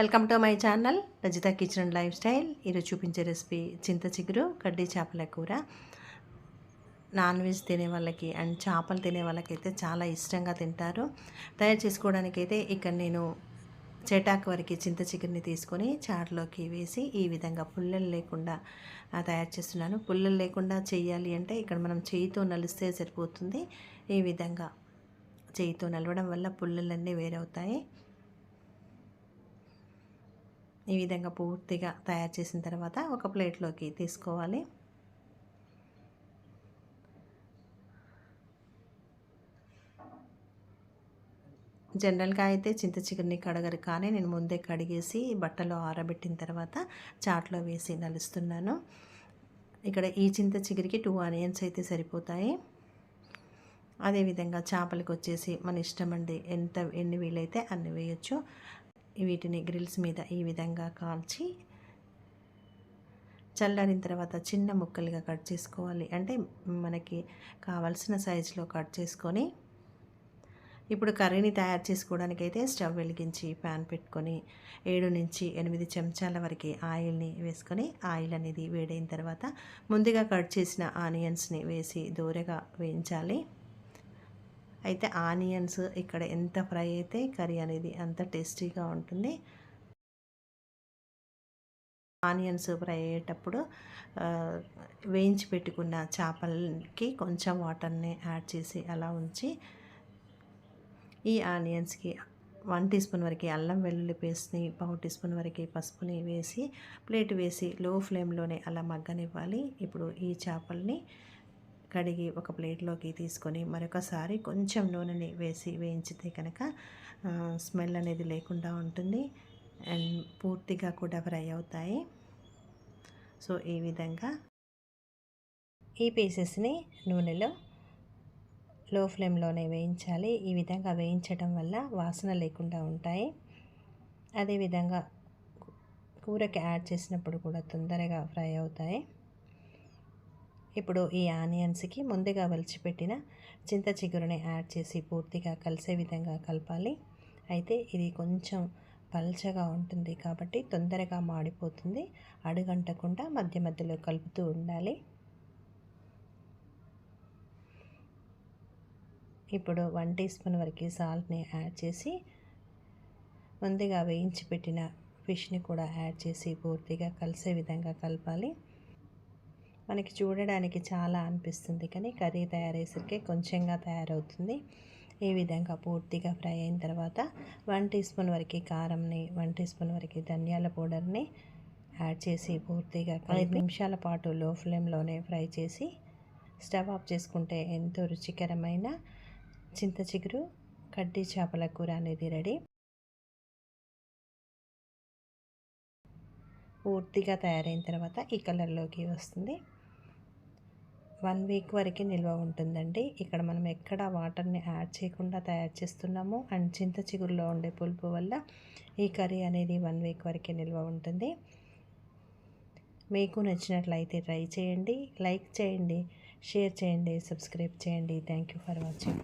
Welcome to my channel Rajitha kitchen and lifestyle. ఈరోజు చూపించే recipe చింత చిగురు కడ్డీ చేపల కూర. నాన్ వెజ్ తినే వాళ్ళకి అండ్ చేపలు తినే వాళ్ళకైతే చాలా ఇష్టంగా తింటారు. తయారు చేసుకోవడానికైతే ఇక్కడ నేను చేటాకు వరకు చింత చిగురిని తీసుకొని చారులోకి వేసి ఈ విధంగా పుల్లలు లేకుండా తయారు చేస్తున్నాను. పుల్లలు లేకుండా చేయాలి అంటే ఇక్కడ మనం చేయితో నలిస్తే సరిపోతుంది. ఈ విధంగా చేయితో నలవడం వల్ల పుల్లలన్నీ వేరవుతాయి. ఈ విధంగా పూర్తిగా తయారు చేసిన తర్వాత ఒక ప్లేట్లోకి తీసుకోవాలి. జనరల్గా అయితే చింత చికెన్ని కడగరు కానీ నేను ముందే కడిగేసి బట్టలో ఆరబెట్టిన తర్వాత చాట్లో వేసి నలుస్తున్నాను. ఇక్కడ ఈ చింత చిగురికి టూ ఆనియన్స్ అయితే సరిపోతాయి. అదేవిధంగా చేపలకి వచ్చేసి మన ఇష్టం అండి ఎంత ఎన్ని వీలైతే అన్ని వేయచ్చు. వీటిని గ్రిల్స్ మీద ఈ విధంగా కాల్చి చల్లారిన తర్వాత చిన్న ముక్కలుగా కట్ చేసుకోవాలి. అంటే మనకి కావాల్సిన సైజులో కట్ చేసుకొని ఇప్పుడు కర్రీని తయారు చేసుకోవడానికి అయితే స్టవ్ వెలిగించి ప్యాన్ పెట్టుకొని ఏడు నుంచి ఎనిమిది చెంచాల వరకు ఆయిల్ని వేసుకొని ఆయిల్ అనేది వేడైన తర్వాత ముందుగా కట్ చేసిన ఆనియన్స్ని వేసి దూరగా వేయించాలి. అయితే ఆనియన్స్ ఇక్కడ ఎంత ఫ్రై అయితే కర్రీ అనేది అంత టేస్టీగా ఉంటుంది. ఆనియన్స్ ఫ్రై అయ్యేటప్పుడు వేయించి పెట్టుకున్న చేపలకి కొంచెం వాటర్ని యాడ్ చేసి అలా ఉంచి ఈ ఆనియన్స్కి వన్ టీ స్పూన్ వరకు అల్లం వెల్లుల్లి పేస్ట్ని పావు టీ స్పూన్ వరకు పసుపుని వేసి ప్లేట్ వేసి లో ఫ్లేమ్లోనే అలా మగ్గనివ్వాలి. ఇప్పుడు ఈ చేపల్ని కడిగి ఒక ప్లేట్లోకి తీసుకొని మరొకసారి కొంచెం నూనెని వేసి వేయించితే కనుక స్మెల్ అనేది లేకుండా ఉంటుంది అండ్ పూర్తిగా కూడా ఫ్రై అవుతాయి. సో ఈ విధంగా ఈ పీసెస్ని నూనెలో లో ఫ్లేమ్లోనే వేయించాలి. ఈ విధంగా వేయించడం వల్ల వాసన లేకుండా ఉంటాయి. అదేవిధంగా కూరకి యాడ్ చేసినప్పుడు కూడా తొందరగా ఫ్రై అవుతాయి. ఇప్పుడు ఈ ఆనియన్స్కి ముందుగా వలిచిపెట్టిన చింత చిగురుని యాడ్ చేసి పూర్తిగా కలిసే విధంగా కలపాలి. అయితే ఇది కొంచెం పల్చగా ఉంటుంది కాబట్టి తొందరగా మాడిపోతుంది. అడుగంటకుండా మధ్య మధ్యలో కలుపుతూ ఉండాలి. ఇప్పుడు వన్ టీ స్పూన్ వరకు సాల్ట్ని యాడ్ చేసి ముందుగా వేయించి పెట్టిన ఫిష్ని కూడా యాడ్ చేసి పూర్తిగా కలిసే విధంగా కలపాలి. మనకి చూడడానికి చాలా అనిపిస్తుంది. కానీ కర్రీ తయారయ్యేసరికి కొంచెంగా తయారవుతుంది. ఈ విధంగా పూర్తిగా ఫ్రై అయిన తర్వాత వన్ టీ స్పూన్ వరకు కారంని వన్ టీ స్పూన్ వరకు ధనియాల పౌడర్ని యాడ్ చేసి పూర్తిగా ఐదు నిమిషాల పాటు లో ఫ్లేమ్లోనే ఫ్రై చేసి స్టవ్ ఆఫ్ చేసుకుంటే ఎంతో రుచికరమైన చింత చిగురు కడ్డీ చేపల కూర అనేది రెడీ. పూర్తిగా తయారైన తర్వాత ఈ కలర్లోకి వస్తుంది. వన్ వీక్ వరకు నిల్వ ఉంటుందండి. ఇక్కడ మనం ఎక్కడ వాటర్ని యాడ్ చేయకుండా తయారు చేస్తున్నాము అండ్ చింత చిగురులో ఉండే పులుపు వల్ల ఈ కర్రీ అనేది వన్ వీక్ వరకే నిల్వ ఉంటుంది. మీకు నచ్చినట్లయితే ట్రై చేయండి లైక్ చేయండి షేర్ చేయండి సబ్స్క్రైబ్ చేయండి. Thank you for watching.